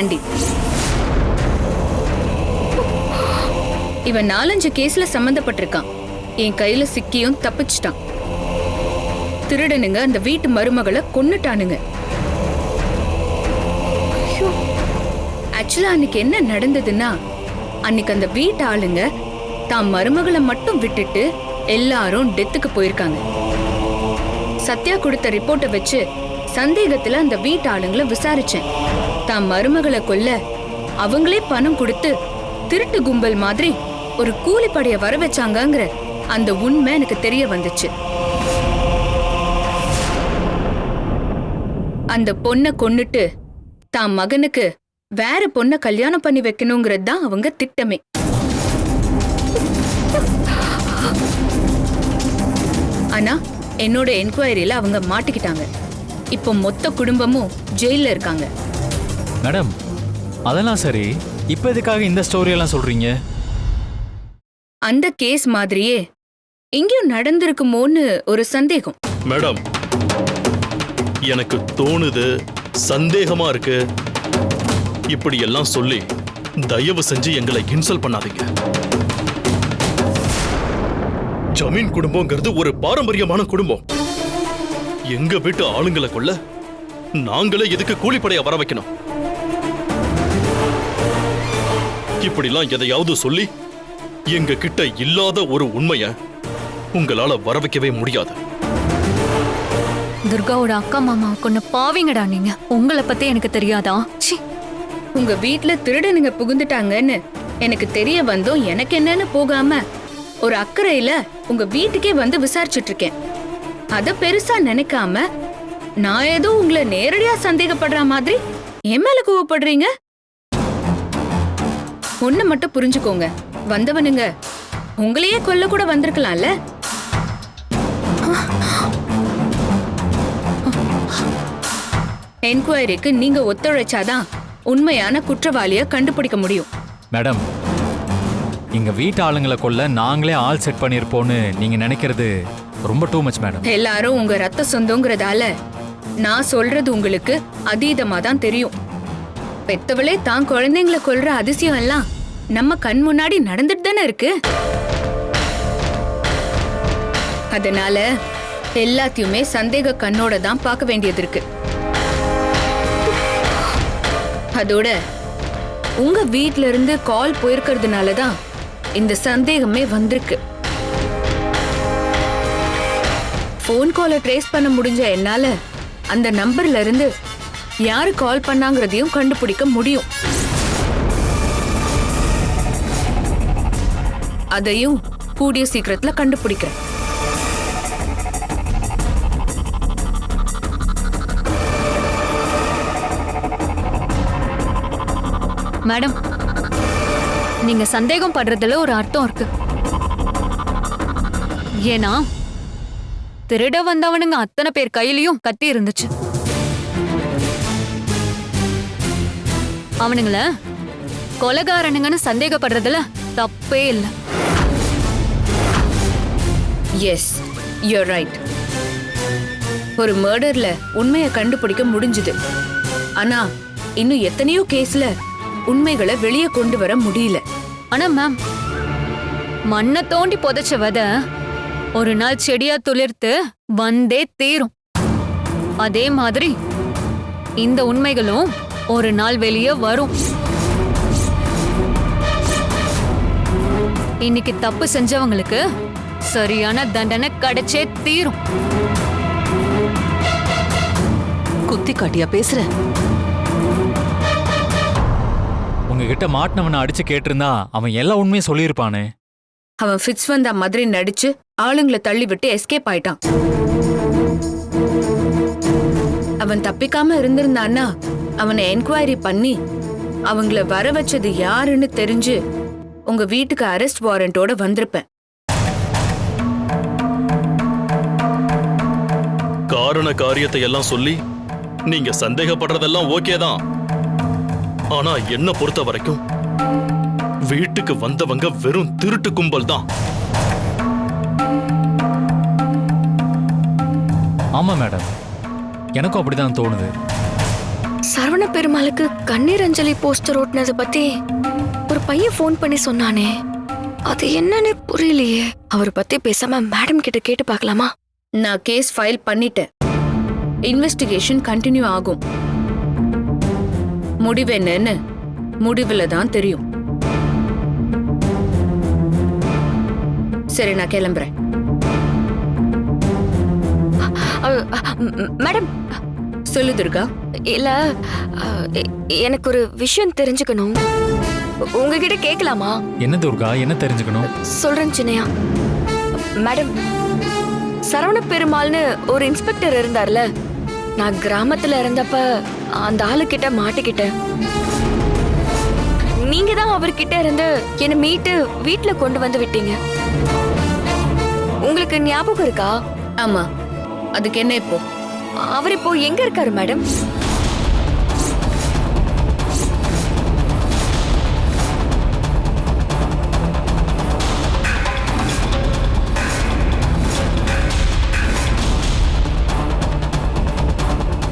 Aunty இவன் நாலஞ்சு கேஸ்ல சம்பந்தப்பட்டிருக்கான். என் கையில சிக்கியும் தப்பிச்சிட்டான். திருடனுங்க அந்த வீட்டு மருமகளை கொன்னுட்டானுங்க. ஆக்சுவலா அன்னைக்கு என்ன நடந்ததுன்னா அன்னைக்கு அந்த வீட்டு ஆளுங்க தான் மருமகளை மட்டும் விட்டுட்டு எல்லாரும் டெத்துக்கு போயிருக்காங்க. சத்யா கொடுத்த ரிப்போர்ட்டை வச்சு சந்தேகத்துல அந்த வீட்டு ஆளுங்களை விசாரிச்சேன். தான் மருமகளை கொல்ல அவங்களே பணம் கொடுத்து திருட்டு கும்பல் மாதிரி ஒரு கூலிப்படைய வர வச்சாங்கங்கிற அந்த உண்மை எனக்கு தெரிய வந்துச்சு. அந்த பொண்ணை கொன்னுட்டு தான் மகனுக்கு வேற பொண்ணை கல்யாணம் பண்ணி வைக்கணுங்கிறது தான் அவங்க திட்டமே. ஆனா என்னோட என்கொயரியில அவங்க மாட்டிக்கிட்டாங்க. இப்போ மொத்த குடும்பமும் ஜெயில இருக்காங்க. மேடம் அதெல்லாம் சரி. இப்போ எதுக்காக இந்த ஸ்டோரியெல்லாம் சொல்றீங்க? அந்த கேஸ் மாதிரியே எங்கேயும் நடந்திருக்குமோன்னு ஒரு சந்தேகம். மேடம் எனக்கு தோணுது சந்தேகமா இருக்கு. இப்படி எல்லாம் சொல்லி தயவு செஞ்சு எங்களை இன்சல்ட் பண்ணாதீங்க. ஜமீன் குடும்பங்கிறது ஒரு பாரம்பரியமான குடும்பம். எங்க வீட்டு ஆளுங்களை கொள்ள நாங்களே எதுக்கு கூலிப்படைய வர வைக்கணும்? இப்படிலாம் எதையாவது சொல்லி எங்க கிட்ட இல்லாத ஒரு உண்மைய உங்களால வர வைக்கவே முடியாது. துர்காவோட அக்கா மாமா கொன்ன பாவிங்கடா நீங்க. உங்களை பத்தி எனக்கு தெரியாதா? ச்சீ உங்க வீட்ல திருடனுங்க புகுந்துட்டாங்கன்னு எனக்கு தெரிய வந்தும் எனக்கு என்னன்னு போகாம ஒரு அக்கறையில உங்க வீட்டுக்கே வந்து விசாரிச்சுட்டு இருக்கேன் அத பெருசா நினைக்காம நான் ஏதோ உங்களை நேரடியா சந்தேகப்படுற மாதிரி என் மேல கோவப்படுறீங்க? ஒண்ணு மட்டும் புரிஞ்சுக்கோங்க. வந்தவனுங்க. உங்களையே கொல்ல கூட வந்திருக்கலாம்ல? என்கொயரிக்கு நீங்க ஒத்துழைச்சாதான் உண்மையான குற்றவாளிய கண்டுபிடிக்க முடியும். மேடம் எங்க வீட்டு ஆளுங்களை கொல்ல நாங்களே ஆள் செட் பண்ணியிருப்போம்னு நீங்க நினைக்கிறது ரொம்ப டூ மச் மேடம். எல்லாரும் உங்க ரத்த சொந்தங்கிறதால நான் சொல்றது உங்களுக்கு அதீதமா தான் தெரியும். பெத்தவளே தான் குழந்தைங்களை கொல்ற அதிசயம் எல்லாம் நம்ம கண் முன்னாடி நடந்துட்டு தானே இருக்கு? அதனால எல்லாத்தையுமே சந்தேக கண்ணோட தான் பார்க்க வேண்டியது இருக்கு. அதோட உங்க வீட்ல இருந்து கால் போயிருக்கிறதுனால தான் இந்த சந்தேகமே வந்திருக்கு. ஃபோன் காலை ட்ரேஸ் பண்ண முடிஞ்ச என்னால அந்த நம்பர்ல இருந்து யாரு கால் பண்ணாங்கிறதையும் கண்டுபிடிக்க முடியும். அதையும் கூடிய சீக்கிரத்துல கண்டுபிடிக்கிறேன். மேடம் நீங்க சந்தேகம் படுறதுல ஒரு அர்த்தம் இருக்கு. ஏன்னா திருட வந்தவனுங்க அத்தனை பேர் கையிலயும் கத்தி இருந்துச்சு. அவனுங்கள கொலகாரனுங்கன்னு சந்தேகப்படுறதுல தப்பே இல்லை. எஸ் யூர் ரைட் ஒரு மர்டர்ல உண்மையை கண்டுபிடிக்க முடிஞ்சுது. ஆனா இன்னும் எத்தனையோ கேஸ்ல உண்மைகளை வெளியே கொண்டு வர முடியல. ஆனா மேம் மண்ணை தோண்டி புதைச்ச விதை ஒரு நாள் செடியா துளிர்த்து வந்தே தீரும். அதே மாதிரி இந்த உண்மைகளும் ஒரு நாள் வெளியே வரும். இன்னைக்கு தப்பு செஞ்சவங்களுக்கு சரியான தண்டனை கிடைச்சே தீரும். குத்தி காட்டியா பேசுற? உங்ககிட்ட மாட்டினவனை அடிச்சு கேட்டிருந்தா அவன் எல்லா உண்மையும் சொல்லியிருப்பானே. அவன் ஃபிட்ஸ் வந்த மாதிரி நடிச்சு ஆளுங்களை தள்ளி விட்டு எஸ்கேப் ஆயிட்டான். அவன் தப்பிக்காம இருந்திருந்தான்னா அவனை என்கொயரி பண்ணி அவங்கள வர வச்சது யாருன்னு தெரிஞ்சு உங்க வீட்டுக்கு அரெஸ்ட் வாரண்டோட வந்திருப்பேன். காரண காரியத்தை எல்லாம் சொல்லி நீங்க சந்தேகப்படுறதெல்லாம் ஓகே தான். ஆனா என்ன பொறுத்த வரைக்கும் வீட்டுக்கு வந்தவங்க வெறும் திருட்டு கும்பல் தான். ஆமா மேடம். எனக்கும் அப்படிதான் தோணுது. சரவண பெருமாளுக்கு கண்ணீர் அஞ்சலி போஸ்டர் ஓட்டுனதை பத்தி ஒரு பையன் ஃபோன் பண்ணி சொன்னானே. அது என்னன்னு புரியலையே. அவர் பத்தி பேசாம மேடம் கிட்ட கேட்டு பார்க்கலாமா? நான் கேஸ் ஃபைல் பண்ணிட்டேன். இன்வெஸ்டிகேஷன் கண்டினியூ ஆகும். முடிவு என்னன்னு முடிவுல தான் தெரியும். சரி நான் கிளம்புறேன். மேடம் சொல்லு துர்கா. இல்ல எனக்கு ஒரு விஷயம் தெரிஞ்சுக்கணும். உங்ககிட்ட கேட்கலாமா என்ன துர்கா? என்ன தெரிஞ்சுக்கணும்? சொல்றேன் சின்னையா. மேடம் சரவண பெருமாள்னு ஒரு இன்ஸ்பெக்டர் இருந்தார்ல. நான் கிராமத்துல இருந்தப்ப அந்த ஆளுகிட்ட மாட்டிக்கிட்டேன். நீங்க தான் அவர்கிட்ட இருந்து என்னை மீட்டு வீட்ல கொண்டு வந்து விட்டீங்க. உங்களுக்கு ஞாபகம் இருக்கா? ஆமா. அதுக்கு என்ன இப்போ? அவர் இப்போ எங்க இருக்காரு மேடம்?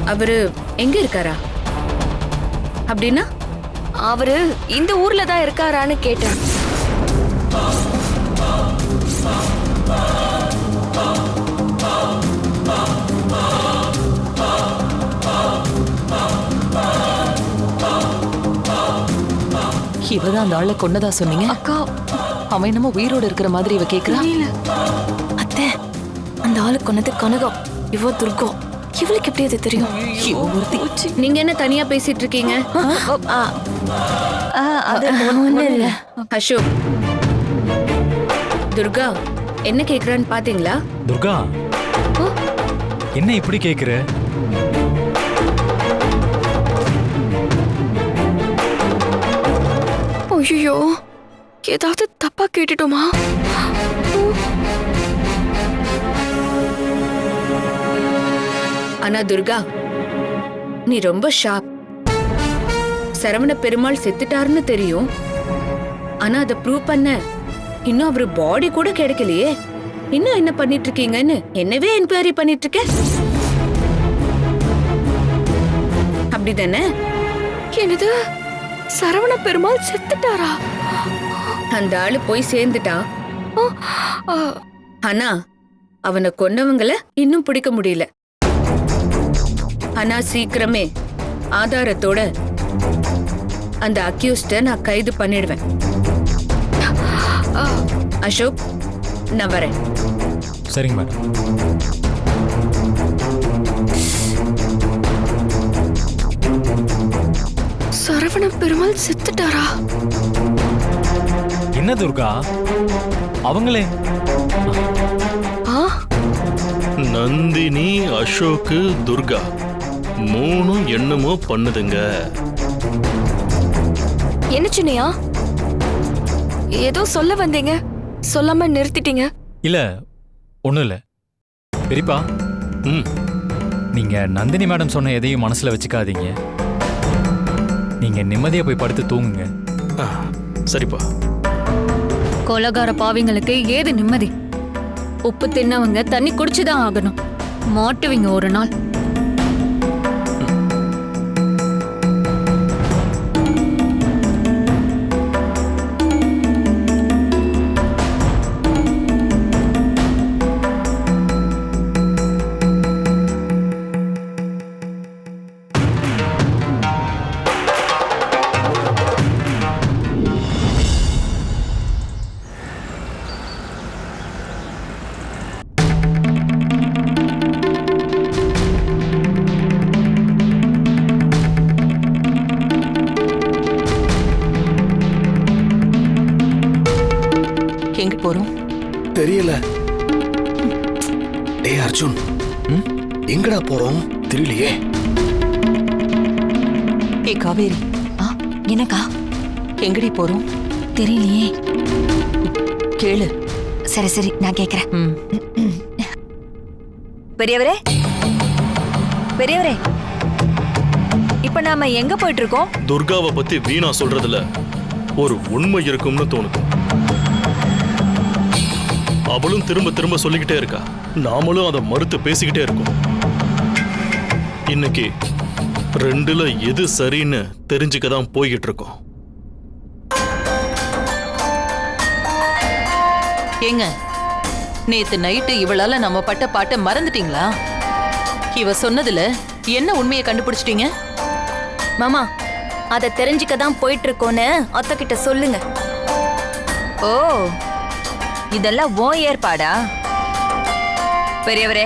அவரு எங்க இருக்காரா? அப்படின்னா? அவரு இந்த ஊர்ல தான் இருக்காரான்னு கேட்டேன். இவதான் அந்த ஆளை கொன்னதா சொன்னீங்க? அக்கா. அவன் என்னமோ உயிரோட இருக்கிற மாதிரி இவ கேக்குறா? அத்தை அந்த ஆளு கொன்னது கனகம். இவ துர்கம். இவளுக்கு எப்படி அது தெரியும்? நீங்க என்ன தனியா பேசிட்டு இருக்கீங்க? அசோக். துர்கா என்ன கேக்குறான்னு பாத்தீங்களா? துர்கா. என்ன இப்படி கேக்குற? ஐயோ ஏதாவது தப்பா கேட்டுட்டோமா? ஆனா துர்கா நீ ரொம்ப ஷார்ப் சரவண பெருமாள் செத்துட்டாருன்னு தெரியும். ஆனா அதை ப்ரூவ் பண்ண இன்னும் அவரு பாடி கூட கிடைக்கலையே. இன்னும் என்ன பண்ணிட்டு இருக்கீங்கன்னு என்னவே என்கொயரி பண்ணிட்டு இருக்க அப்படிதானே? என்னது? சரவண பெருமாள் செத்துட்டாரா? அந்த ஆளு போய் ஆ, ஆனா அவனை கொன்னவங்கள இன்னும் பிடிக்க முடியல. ஆனா சீக்கிரமே ஆதாரத்தோட அந்த அக்யூஸ்ட நான் கைது பண்ணிடுவேன். அசோக் நான் வரேன். சரிங்க மேடம். சரவண பெருமாள் செத்துட்டாரா? என்ன துர்கா? அவங்களே. ஆ? நந்தினி அசோக்கு துர்கா. மூணும் என்னமோ பண்ணுதுங்க. என்ன சின்னையா? ஏதோ சொல்ல வந்தீங்க. சொல்லாம நிறுத்திட்டீங்க. இல்ல ஒண்ணும் இல்ல. பெரியப்பா ம். நீங்க நந்தினி மேடம் சொன்ன எதையும் மனசுல வச்சுக்காதீங்க. நீங்க நிம்மதியா போய் படுத்து தூங்குங்க. ஆ, சரிப்பா. கொலகார பாவிங்களுக்கு ஏது நிம்மதி? உப்பு தின்னவங்க தண்ணி குடிச்சுதான் ஆகணும். மாட்டுவீங்க ஒரு நாள். எங்க போறோம்? தெரியல. டேய் அர்ஜுன்? எங்கடா போறோம்? தெரியலையே. ஏ காவேரி. எனக்கா எங்கடி போறோம்? தெரியலையே. கேளு. சரி சரி நான் கேக்குறேன். பெரியவரே? பெரியவரே? இப்ப நாம எங்க போயிட்டு இருக்கோம்? துர்காவை பத்தி வீணா சொல்றதுல ஒரு உண்மை இருக்கும்னு தோணுது. அவளும் திரும்ப திரும்ப சொல்லிக்கிட்டே இருக்கா. நாமளும் அதை மறுத்து பேசிக்கிட்டே இருக்கோம். இன்னைக்கு ரெண்டுல எது சரின்னு தெரிஞ்சுக்க தான் போய்கிட்டு இருக்கோம். ஏங்க நேத்து நைட்டு இவளால நம்ம பட்ட பாட்டை மறந்துட்டீங்களா? இவ சொன்னதுல என்ன உண்மையை கண்டுபிடிச்சிட்டீங்க? மாமா அதை தெரிஞ்சுக்க தான் போயிட்டு இருக்கோன்னு அத்தை கிட்ட சொல்லுங்க. ஓ இதெல்லாம் ஓ ஏற்பாடா? பெரியவரே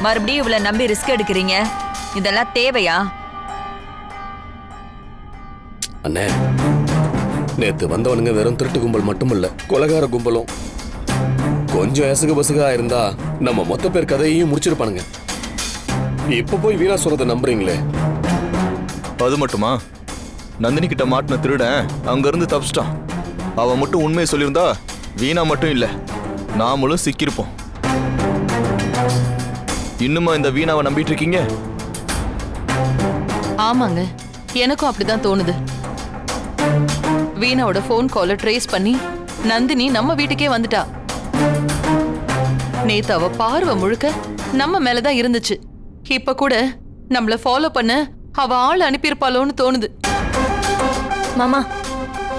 மறுபடியும் இவ்வளவு நம்பி ரிஸ்க் எடுக்கிறீங்க. இதெல்லாம் தேவையா? அண்ணே நேத்து வந்தவனுங்க வெறும் திருட்டு கும்பல் மட்டும் இல்ல கொலகார கும்பலும். கொஞ்சம் எசகு பசுகா இருந்தா நம்ம மொத்த பேர் கதையையும் முடிச்சிருப்பானுங்க. இப்ப போய் வீணா சொல்றதை நம்புறீங்களே? அது மட்டுமா? நந்தினி கிட்ட மாட்டின திருடன் அங்கிருந்து தப்பிச்சிட்டான். அவன் மட்டும் உண்மையை சொல்லியிருந்தா வீணா மட்டும் இல்ல நாமளும் சிக்கியிருப்போம். இன்னுமா இந்த வீணாவை நம்பிட்டு இருக்கீங்க ஆமாங்க எனக்கும் அப்படிதான் தோணுது. வீணாவோட ஃபோன் காலை ட்ரேஸ் பண்ணி நந்தினி நம்ம வீட்டுக்கே வந்துட்டா. நேத்து அவ பார்வை முழுக்க நம்ம மேலதான் இருந்துச்சு. இப்ப கூட நம்மள ஃபாலோ பண்ண அவ ஆள் அனுப்பியிருப்பாளோன்னு தோணுது. மாமா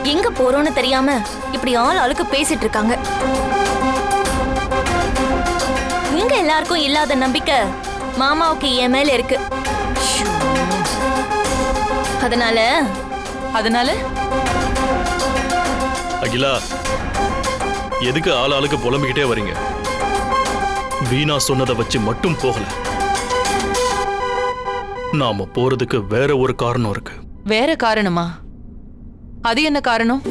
எங்க போறோம்னு தெரியாம இப்படி ஆள் ஆளுக்கு பேசிட்டு இருக்காங்க. உங்க எல்லாருக்கும் இல்லாத நம்பிக்கை மாமாவுக்கு என் மேல இருக்கு. அதனால? அதனால? அகிலா எதுக்கு ஆள் ஆளுக்கு புலம்பிக்கிட்டே வரீங்க? வீணா சொன்னதை வச்சு மட்டும் போகல. நாம போறதுக்கு வேற ஒரு காரணம் இருக்கு. வேற காரணமா? அது என்ன காரணம்?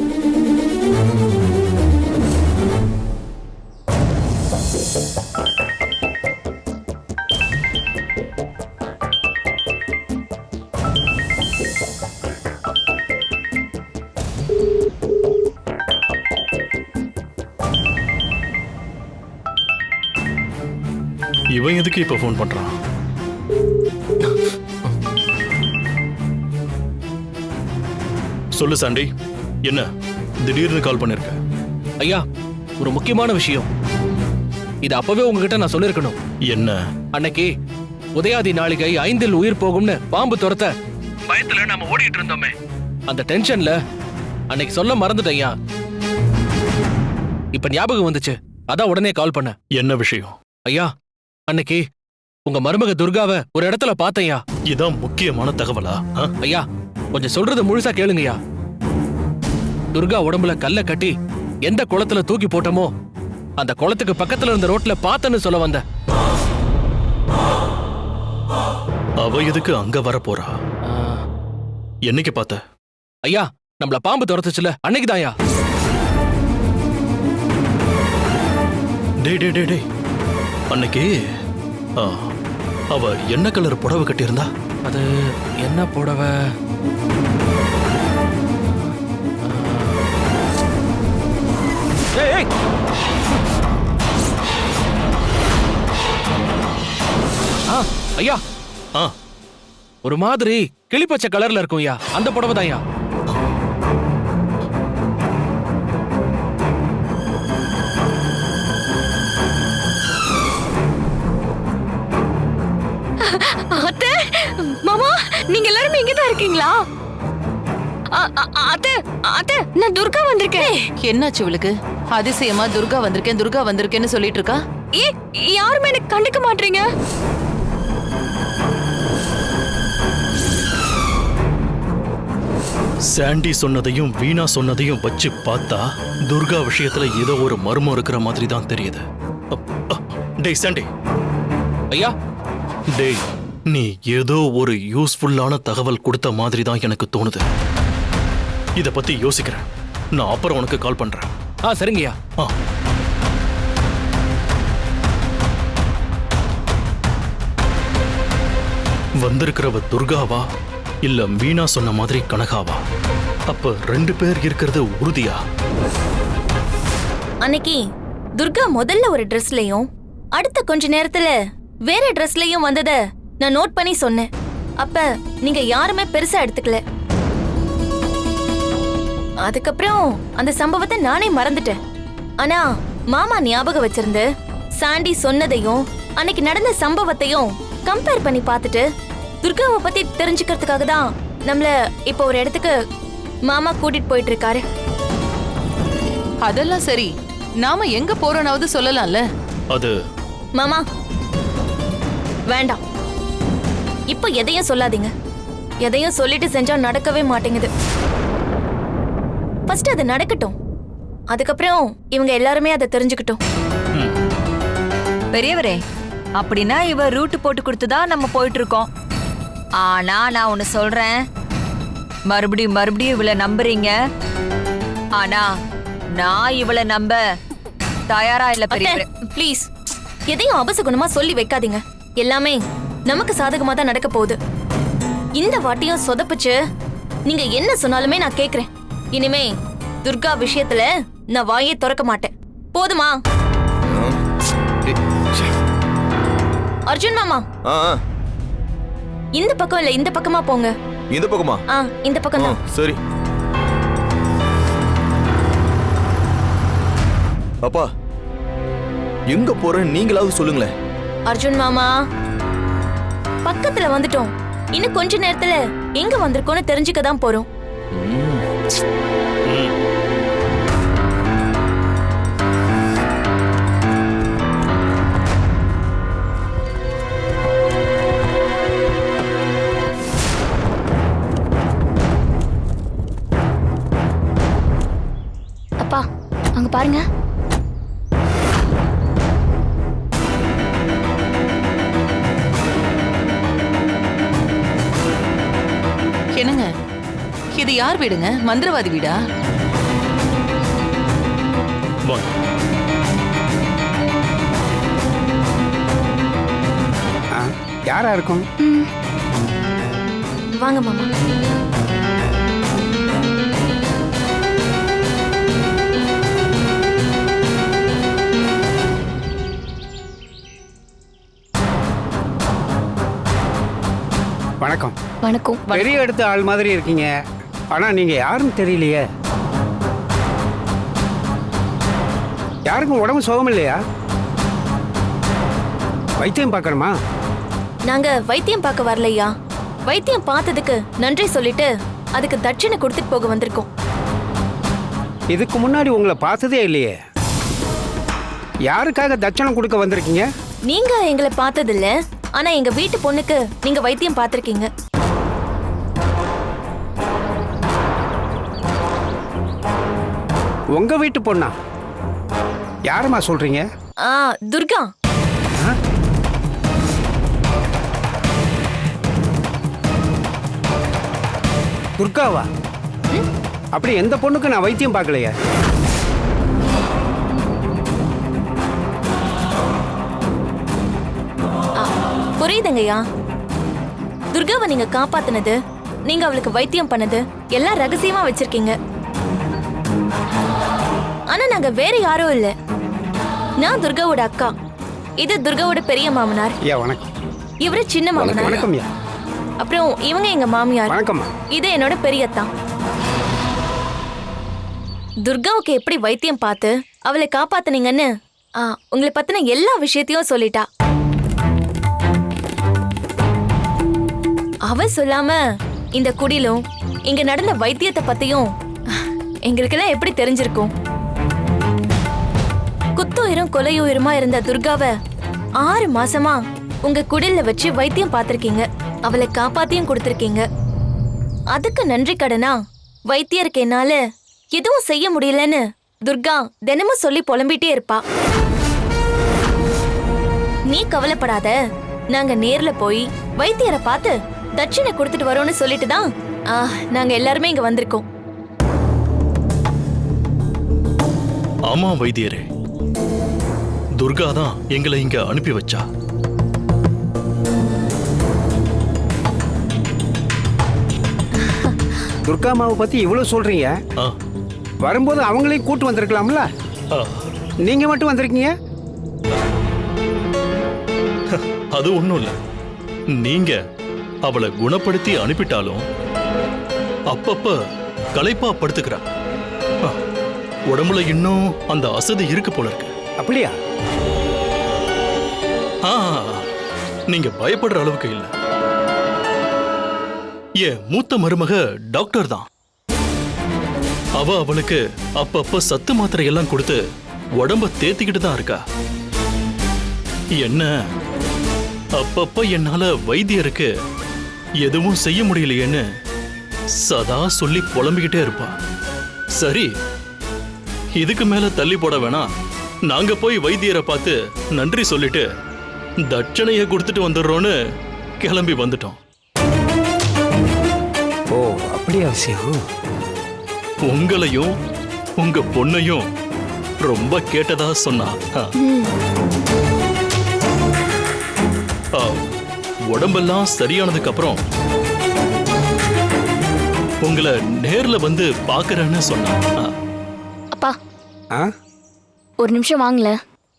இவன் எதுக்கு இப்ப ஃபோன் பண்றான்? சொல்லு சாண்டி. என்ன? திடீர்னு கால் பண்ணிருக்க. ஐயா ஒரு முக்கியமான விஷயம். இது அப்பவே உங்ககிட்ட நான் சொல்லிருக்கணும். என்ன? அன்னைக்கு உதயாதி நாளிகை ஐந்தில் உயிர் போகும்னு பாம்பு துரத்த பயத்துல நாம ஓடிட்டு இருந்தோமே. அந்த டென்ஷன்ல அன்னைக்கு சொல்ல மறந்துட்டேன் ஐயா. இப்ப ஞாபகம் வந்துச்சு. அதான் உடனே கால் பண்ண. என்ன விஷயம்? ஐயா அன்னைக்கு உங்க மருமக துர்காவை ஒரு இடத்துல பார்த்தேன்யா இதான் முக்கியமான தகவலா? ஆ? ஐயா கொஞ்சம் சொல்றது முழுசா கேளுங்கய்யா. துர்கா உடம்புல கல்ல கட்டி எந்த குளத்துல தூக்கி போட்டோமோ அந்த குளத்துக்கு பக்கத்துல இருந்த ரோட்ல பார்த்தேன்னு சொல்ல வந்த. அவ எதுக்கு அங்க வர போறா? என்னைக்கு பார்த்த? ஐயா நம்மள பாம்பு துரத்துச்சுல அன்னைக்குதான்யா டேய் டேய் டேய் டேய். அன்னைக்கு அவ என்ன கலர் புடவை கட்டியிருந்தா? அது என்ன புடவை? ஏய். ஆ, ஐயா. ஆ. ஒரு மாதிரி கிளிப்பச்சை கலர்ல இருக்கும் ஐயா. அந்த புடவை தான் ஐயா. நீங்க எல்லாரும் இங்க தான் இருக்கீங்களா? அ- அ- அத்தை அத்தை நான் துர்கா வந்திருக்கேன். என்னாச்சு இவளுக்கு? அதிசயமா துர்கா வந்திருக்கேன் துர்கா வந்திருக்கேன்னு சொல்லிட்டு இருக்கா? ஏ யாருமே எனக்கு கண்டுக்க மாட்டீங்க? சாண்டி சொன்னதையும் வீணா சொன்னதையும் வச்சு பார்த்தா துர்கா விஷயத்துல ஏதோ ஒரு மர்மம் இருக்கிற மாதிரி தான் தெரியுது டேய் சாண்டி. ஐயா. டேய் நீ ஏதோ ஒரு யூஸ்ஃபுல்லான தகவல் கொடுத்த மாதிரி தான் எனக்கு தோணுது. இத பத்தி யோசிக்கிறேன். நான் அப்புறம் உனக்கு கால் பண்றேன். ஆ சரிங்கய்யா. ஆ. வந்திருக்கிறவ துர்காவா? இல்ல மீனா சொன்ன மாதிரி கனகாவா? அப்ப ரெண்டு பேர் இருக்கிறது உறுதியா? அன்னைக்கு துர்கா முதல்ல ஒரு ட்ரெஸ்லயும் அடுத்த கொஞ்ச நேரத்துல வேற ட்ரெஸ்லயும் வந்தத நான் நோட் பண்ணி சொன்னேன். அப்ப நீங்க யாருமே பெருசா எடுத்துக்கல. அதுக்கப்புறம் அந்த சம்பவத்தை நானே மறந்துட்டேன். ஆனா மாமா ஞாபகம் வச்சிருந்து சாண்டி சொன்னதையும் அன்னைக்கு நடந்த சம்பவத்தையும் கம்பேர் பண்ணி பார்த்துட்டு துர்காவை பத்தி தெரிஞ்சுக்கிறதுக்காக தான் நம்மள இப்போ ஒரு இடத்துக்கு மாமா கூட்டிட்டு போயிட்டு இருக்காரு. அதெல்லாம் சரி. நாம எங்க போறோம்னாவது சொல்லலாம்ல? அது மாமா. வேண்டாம். இப்போ எதையும் சொல்லாதீங்க. எதையும் சொல்லிட்டு செஞ்சா நடக்கவே மாட்டேங்குது. ஃபர்ஸ்ட் அது நடக்கட்டும். அதுக்கப்புறம் இவங்க எல்லாருமே அதை தெரிஞ்சுக்கிட்டோம். பெரியவரே அப்படின்னா இவ ரூட் போட்டு கொடுத்துதா நம்ம போயிட்டு இருக்கோம் ஆனா நான் ஒன்னு சொல்றேன். மறுபடியும் மறுபடியும் இவளை நம்புறீங்க. ஆனா நான் இவளை நம்ப தயாரா இல்ல பெரியவரே. ப்ளீஸ் எதையும் அபசகுணமா சொல்லி வைக்காதீங்க. எல்லாமே நமக்கு சாதகமா தான் நடக்க போகுது. இந்த வாட்டியும் சொதப்புச்சு. நீங்க என்ன சொன்னாலுமே நான் கேக்குறேன். இனிமே துர்கா விஷயத்துல நான் வாயே திறக்க மாட்டேன். போதுமா? அர்ஜுன் மாமா. இந்த பக்கம் இல்ல இந்த பக்கமா போங்க. இந்த பக்கமா? ஆ இந்த பக்கம் தான். சரி. அப்பா எங்க போறேன்னு நீங்களாவது சொல்லுங்களேன். அர்ஜுன் மாமா. பக்கத்துல வந்துட்டோம். இன்னும் கொஞ்ச நேரத்துல எங்க வந்திருக்கோம்னு தெரிஞ்சுக்க தான் போறோம். யார் வீடுங்க. மந்திரவாதி வீடா? வாங்க யாரா இருக்கும்? வாங்க மாமா. வணக்கம். வணக்கம். பெரிய இடத்து ஆள் மாதிரி இருக்கீங்க. ஆனா நீங்க யாருன்னு தெரியலையே. யாருக்கும் உடம்பு சுகம் இல்லையா? வைத்தியம் பார்க்கணுமா? நாங்க வைத்தியம் பார்க்க வரலையா? வைத்தியம் பார்த்ததுக்கு நன்றி சொல்லிட்டு அதுக்கு தட்சணை கொடுத்துட்டு போக வந்திருக்கோம். இதுக்கு முன்னாடி உங்களை பார்த்ததே இல்லையே. யாருக்காக தட்சணம் கொடுக்க வந்திருக்கீங்க? நீங்க எங்களை பார்த்ததில்ல. ஆனா எங்க வீட்டு பொண்ணுக்கு நீங்க வைத்தியம் பார்த்திருக்கீங்க. உங்க வீட்டு பொண்ணா? யாரும்மா சொல்றீங்க? ஆ துர்கா. துர்காவா? அப்படி எந்த பொண்ணுக்கு நான் வைத்தியம் பார்க்கலையே. புரியுதுங்கய்யா. துர்காவை நீங்க காப்பாத்துனது நீங்க அவளுக்கு வைத்தியம் பண்ணது எல்லாம் ரகசியமா வச்சிருக்கீங்க. ஆனா நாங்க வேற யாரும் இல்ல. நான் துர்காவோட அக்கா. இது துர்காவோட பெரிய மாமனார். ஐயா வணக்கம். இவரு சின்ன மாமனார். வணக்கம் ஐயா. அப்புறம் இவங்க எங்க மாமியார்? வணக்கம்மா இது என்னோட பெரியத்தா துர்காவுக்கு எப்படி வைத்தியம் பார்த்து அவளை காப்பாத்துனீங்கன்னு ஆ, உங்களை பத்தின எல்லா விஷயத்தையும் சொல்லிட்டா. அவ சொல்லாம இந்த குடிலும் இங்க நடந்த வைத்தியத்தை பத்தியும் எங்களுக்கெல்லாம் எப்படி தெரிஞ்சிருக்கும்? குத்துயிரும் கொலையுயிருமா இருந்த துர்காவை ஆறு மாசமா உங்க குடில்ல வச்சு வைத்தியம் பார்த்திருக்கீங்க. அவளை காப்பாத்தியும் கொடுத்திருக்கீங்க. அதுக்கு நன்றி கடனா? வைத்தியருக்கு என்னால எதுவும் செய்ய முடியலன்னு துர்கா தினமும் சொல்லி புலம்பிட்டே இருப்பா. நீ கவலைப்படாத. நாங்க நேர்ல போய் வைத்தியரை பார்த்து தட்சிணை கொடுத்துட்டு வரோம்னு சொல்லிட்டு தான் நாங்க எல்லாருமே இங்க வந்திருக்கோம். ஆமா வைத்தியரே. துர்கா தான் எங்களை இங்க அனுப்பி வச்சா. துர்கா அம்மாவை பத்தி இவ்வளவு சொல்றீங்க? வரும்போது அவங்களையும் கூட்டு வந்திருக்கலாம்ல? நீங்க மட்டும் வந்திருக்கீங்க? அது ஒண்ணும் இல்ல. நீங்க அவளை குணப்படுத்தி அனுப்பிட்டாலும் அப்பப்ப களைப்பா படுத்துக்கிறா ஆ, உடம்புல இன்னும் அந்த அசதி இருக்கு போல இருக்கு. அப்படியா? ஆ நீங்க பயப்படுற அளவுக்கு இல்ல. என் மூத்த மருமக டாக்டர் தான். அவ அவளுக்கு அப்பப்ப சத்து மாத்திரை எல்லாம் கொடுத்து உடம்ப தேத்திக்கிட்டு தான் இருக்கா. என்ன? அப்பப்ப என்னால வைத்தியருக்கு எதுவும் செய்ய முடியலையேன்னு சதா சொல்லி புலம்பிக்கிட்டே இருப்பா. சரி இதுக்கு மேல தள்ளி போட வேணாம் நாங்க போய் வைத்தியரை பார்த்து நன்றி சொல்லிட்டு தட்சணைய கொடுத்துட்டு வந்துடுறோன்னு கிளம்பி வந்துட்டோம். ஓ அப்படியா விஷயம் உங்களையும் உங்க பொண்ணையும் ரொம்ப கேட்டதா சொன்னா. உடம்பெல்லாம் சரியானதுக்கு அப்புறம் உங்களை நேர்ல வந்து பாக்குறேன்னு சொன்னா. ஒரு நிமிஷம் வாங்கல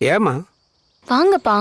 ஏமா வாங்கப்பா.